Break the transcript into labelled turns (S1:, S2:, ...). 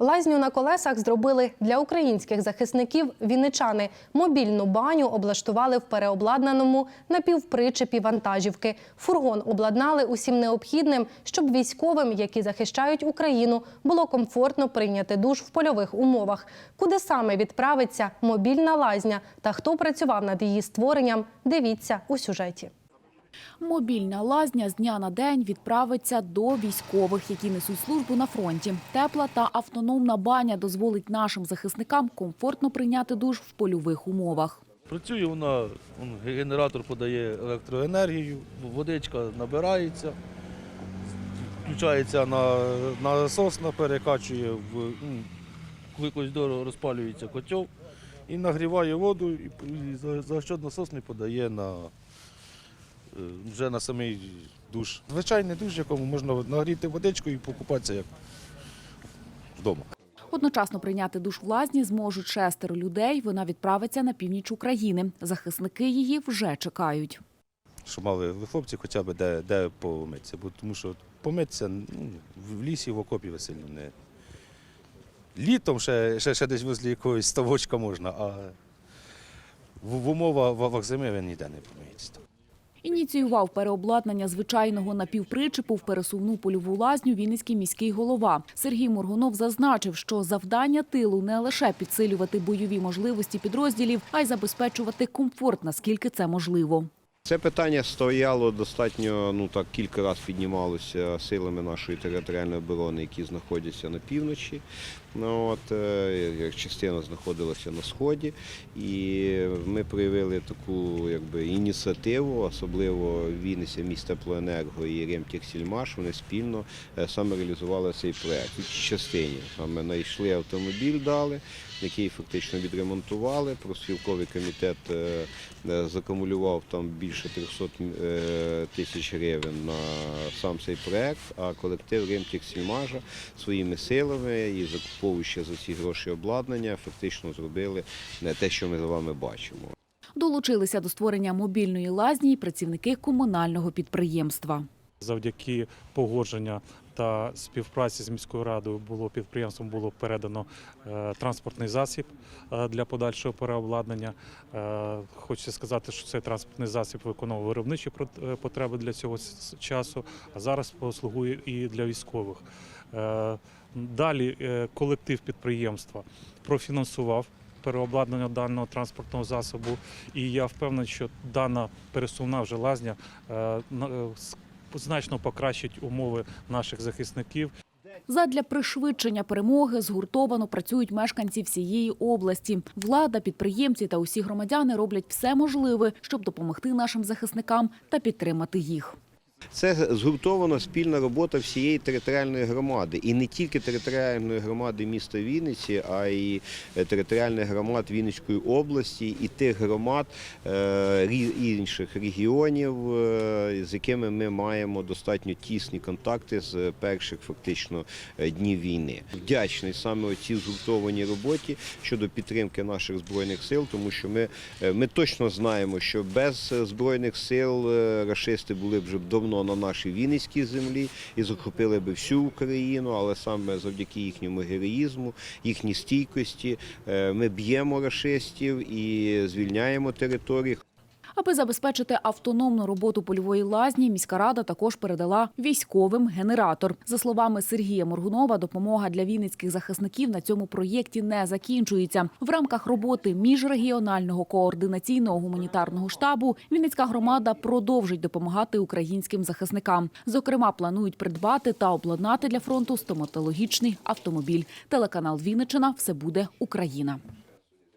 S1: Лазню на колесах зробили для українських захисників вінничани. Мобільну баню облаштували в переобладнаному напівпричепі вантажівки. Фургон обладнали усім необхідним, щоб військовим, які захищають Україну, було комфортно прийняти душ в польових умовах. Куди саме відправиться мобільна лазня та хто працював над її створенням, дивіться у сюжеті.
S2: Мобільна лазня з дня на день відправиться до військових, які несуть службу на фронті. Тепла та автономна баня дозволить нашим захисникам комфортно прийняти душ в польових умовах.
S3: Працює вона, генератор подає електроенергію, водичка набирається, включається на, на насос, на перекачує в ну, коли дорого розпалюється котел і нагріває воду, і, за, що насос не подає на, вже на самий душ. Звичайний душ, в якому можна нагріти водичку і покупатися як вдома.
S2: Одночасно прийняти душ в лазні зможуть шестеро людей. Вона відправиться на північ України. Захисники її вже чекають.
S3: щоб мали хлопці хоча б де, де помитися. Бо тому що помитися ну, в лісі, в окопі ви не. Літом ще, ще, ще десь возле якогось ставочка можна, а в, в умовах зими ви ніде не помиєтеся.
S2: Ініціював переобладнання звичайного напівпричепу в пересувну польову лазню Вінницький міський голова. Сергій Моргунов зазначив, що завдання тилу не лише підсилювати бойові можливості підрозділів, а й забезпечувати комфорт, наскільки це можливо.
S4: Це питання стояло достатньо, ну так кілька разів піднімалося силами нашої територіальної оборони, які знаходяться на півночі. Ну, от, е, частина знаходилася на сході, і ми проявили таку якби, ініціативу, особливо Вінниця, місто Теплоенерго і Ремтехсільмаш, вони спільно е, саме реалізували цей проект. В частині саме знайшли автомобіль, дали, який фактично відремонтували. Профспілковий комітет е, закумулював там більше 300 е, тисяч гривень на сам цей проект, а колектив Ремтехсільмажа своїми силами і закуповуючи за ці гроші обладнання, фактично зробили те, що ми з вами бачимо.
S2: Долучилися до створення мобільної лазні й працівники комунального підприємства.
S5: Завдяки погодження та співпраці з міською радою було підприємством було передано е, транспортний засіб е, для подальшого переобладнання. Е, Хочеться сказати, що цей транспортний засіб виконував виробничі потреби для цього часу, а зараз послугує і для військових. Далі колектив підприємства профінансував переобладнання даного транспортного засобу, і я впевнений, що дана пересувна вже лазня на- значно покращить умови наших захисників.
S2: Задля пришвидшення перемоги згуртовано працюють мешканці всієї області. Влада, підприємці та усі громадяни роблять все можливе, щоб допомогти нашим захисникам та підтримати їх.
S4: Це згуртована спільна робота всієї територіальної громади. І не тільки територіальної громади міста Вінниці, а й територіальних громад Вінницької області і тих громад е, інших регіонів, е, з якими ми маємо достатньо тісні контакти з перших фактично е, днів війни. Вдячний саме цій згуртованій роботі щодо підтримки наших збройних сил, тому що ми, е, ми точно знаємо, що без е, збройних сил е, рашисти були б вже давно на нашій Вінницькій землі і захопили би всю Україну, але саме завдяки їхньому героїзму, їхній стійкості е, ми б'ємо рашистів і звільняємо території.
S2: Аби забезпечити автономну роботу польової лазні, міська рада також передала військовим генератор. За словами Сергія Моргунова, допомога для вінницьких захисників на цьому проєкті не закінчується. В рамках роботи міжрегіонального координаційного гуманітарного штабу Вінницька громада продовжить допомагати українським захисникам. Зокрема, планують придбати та обладнати для фронту стоматологічний автомобіль. Телеканал Вінничина все буде Україна.